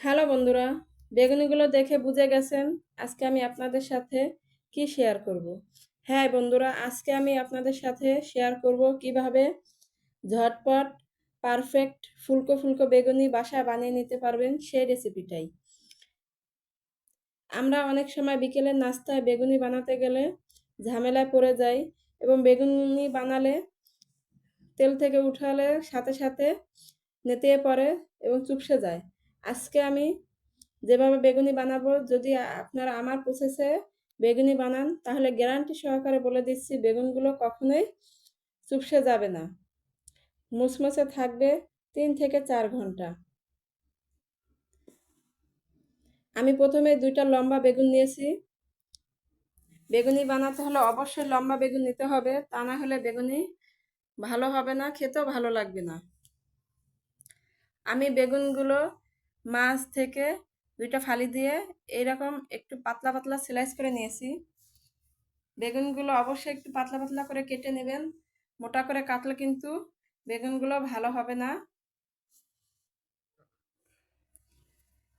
Hello বন্ধুরা, বেগুনিগুলো দেখে বুঝে গেছেন আজকে আমি আপনাদের সাথে কি শেয়ার করব। হ্যাঁ বন্ধুরা, আজকে আমি আপনাদের সাথে শেয়ার করব কীভাবে ঝটপট পারফেক্ট ফুলকো ফুলকো বেগুনি বাসায় বানিয়ে নিতে পারবেন সেই রেসিপিটাই আমরা অনেক সময় বিকেলে নাস্তায় বেগুনি বানাতে গেলে ঝামেলায় পড়ে যাই এবং বেগুনি বানালে তেল থেকে উঠালে সাথে সাথে নেতিয়ে পড়ে এবং চুপসে যায় আজকে আমি যেভাবে বেগুনি বানাবো, যদি আপনারা আমার প্রসেসে বেগুনি বানান, তাহলে গ্যারান্টি সহকারে বলে দিচ্ছি, বেগুনগুলো কখনোই চুপসে যাবে না। মুসমুসে থাকবে তিন থেকে চার ঘণ্টা। আমি প্রথমে দুইটা লম্বা বেগুন নিয়েছি। বেগুনি বানাতে হলে অবশ্যই লম্বা বেগুন নিতে হবে, তা না হলে বেগুনি ভালো হবে না, খেতেও ভালো লাগবে না। আমি বেগুনগুলো মাছ থেকে দুইটা ফালি দিয়ে এইরকম একটু পাতলা পাতলা স্লাইস করে নিয়েছি। বেগুনগুলো অবশ্যই একটু পাতলা পাতলা করে কেটে নেবেন। মোটা করে কাটলে কিন্তু বেগুনগুলো ভালো হবে না।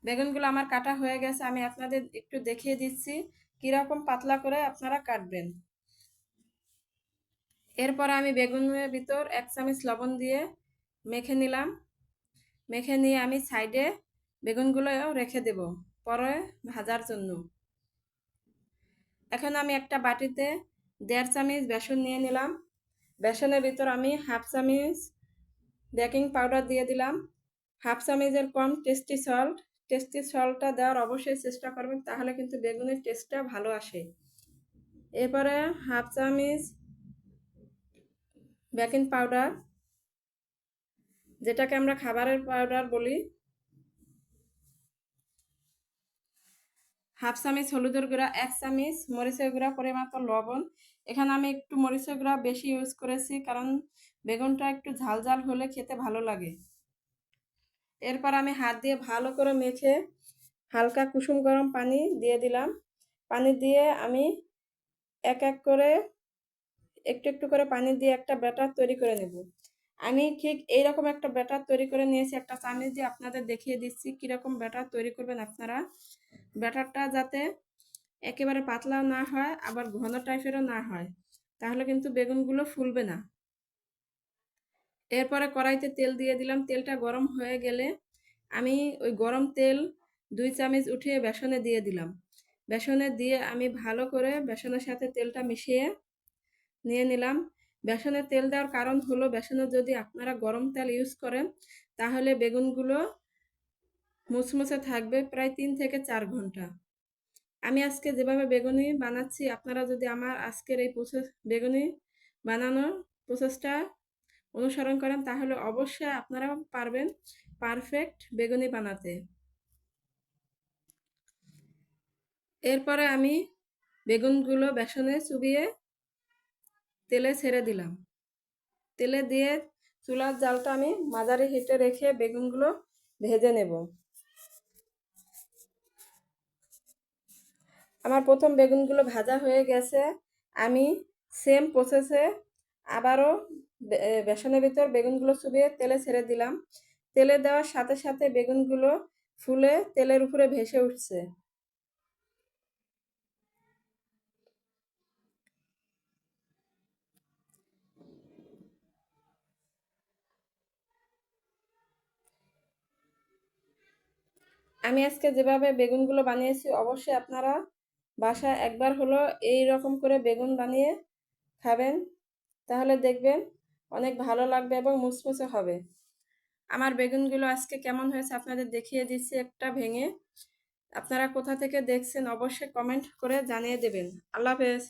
বেগুনগুলো আমার কাটা হয়ে গেছে, আমি আপনাদের একটু দেখিয়ে দিচ্ছি কীরকম পাতলা করে আপনারা কাটবেন। এরপর আমি বেগুনের ভিতর এক চামচ লবণ দিয়ে মেখে নিলাম। মেখে নিয়ে আমি সাইডে বেগুনগুলোও রেখে দেব, পরে ভাজার জন্য। এখন আমি একটা বাটিতে দেড় চামচ বেসন নিয়ে নিলাম। বেসনের ভিতর আমি হাফ চামচ বেকিং পাউডার দিয়ে দিলাম। হাফ চামচের কম টেস্টি সল্ট। টেস্টি সল্টটা দেওয়ার অবশ্যই চেষ্টা করবেন, তাহলে কিন্তু বেগুনের টেস্টটা ভালো আসে। এরপরে হাফ চামচ বেকিং পাউডার, যেটাকে আমরা খাবারের পাউডার বলি হাফ চামচ হলুদের গুঁড়া, এক চামচ মরিচের গুঁড়া পরিমাণ লবণ। এখানে আমি একটু মরিচের গুঁড়া বেশি ইউজ করেছি কারণ বেগুনটা একটু ঝাল ঝাল হলে খেতে ভালো লাগে। এরপর আমি হাত দিয়ে ভালো করে মেখে হালকা কুসুম গরম পানি দিয়ে দিলাম। পানি দিয়ে আমি এক এক করে একটু একটু করে পানি দিয়ে একটা ব্যাটার তৈরি করে নেব। আমি ঠিক এইরকম একটা ব্যাটার তৈরি করে নিয়েছি, একটা চামচ দিয়ে আপনাদের দেখিয়ে দিচ্ছি কীরকম ব্যাটার তৈরি করবেন আপনারা। ব্যাটারটা যাতে একেবারে পাতলাও না হয়, আবার ঘন টাইপেরও না হয়, তাহলে কিন্তু বেগুনগুলো ফুলবে না। এরপরে কড়াইতে তেল দিয়ে দিলাম, তেলটা গরম হয়ে গেলে আমি ওই গরম তেল দুই চামচ উঠিয়ে বেসনে দিয়ে দিলাম। বেসনে দিয়ে আমি ভালো করে বেসনের সাথে তেলটা মিশিয়ে নিয়ে নিলাম। বেসনের তেল দেওয়ার কারণ হলো বেসনে যদি আপনারা গরম তেল ইউজ করেন, তাহলে বেগুনগুলো মুচমুচে থাকবে প্রায় তিন থেকে চার ঘণ্টা। আমি আজকে যেভাবে বেগুনি বানাচ্ছি, আপনারা যদি আমার আজকের এই প্রসেস বেগুনি বানানোর প্রসেসটা অনুসরণ করেন, তাহলে অবশ্যই আপনারা পারবেন পারফেক্ট বেগুনি বানাতে। এরপরে আমি বেগুনগুলো বেসনে চুবিয়ে তেলে ছেড়ে দিলাম। তেলে দিয়ে চুলার জালটা আমি মাঝারি হিটে রেখে বেগুনগুলো ভেজে নেব। আমার প্রথম বেগুনগুলো ভাজা হয়ে গেছে। আমি সেম প্রসেসে আবারও বেসনের ভিতর বেগুনগুলো চুবিয়ে তেলে ছেড়ে দিলাম। তেলে দেওয়ার সাথে সাথে বেগুনগুলো ফুলে তেলের উপরে ভেসে উঠছে। আমি আজকে যেভাবে বেগুনগুলো বানিয়েছি, অবশ্যই আপনারা বাসায় একবার হলো এই রকম করে বেগুন বানিয়ে খাবেন। তাহলে দেখবেন অনেক ভালো লাগবে এবং মুচমুচে হবে। আমার বেগুনগুলো আজকে কেমন হয়েছে আপনাদের দেখিয়ে দিচ্ছি একটা ভেঙে। আপনারা কোথা থেকে দেখছেন অবশ্যই কমেন্ট করে জানিয়ে দেবেন। আল্লাহ হাফেজ।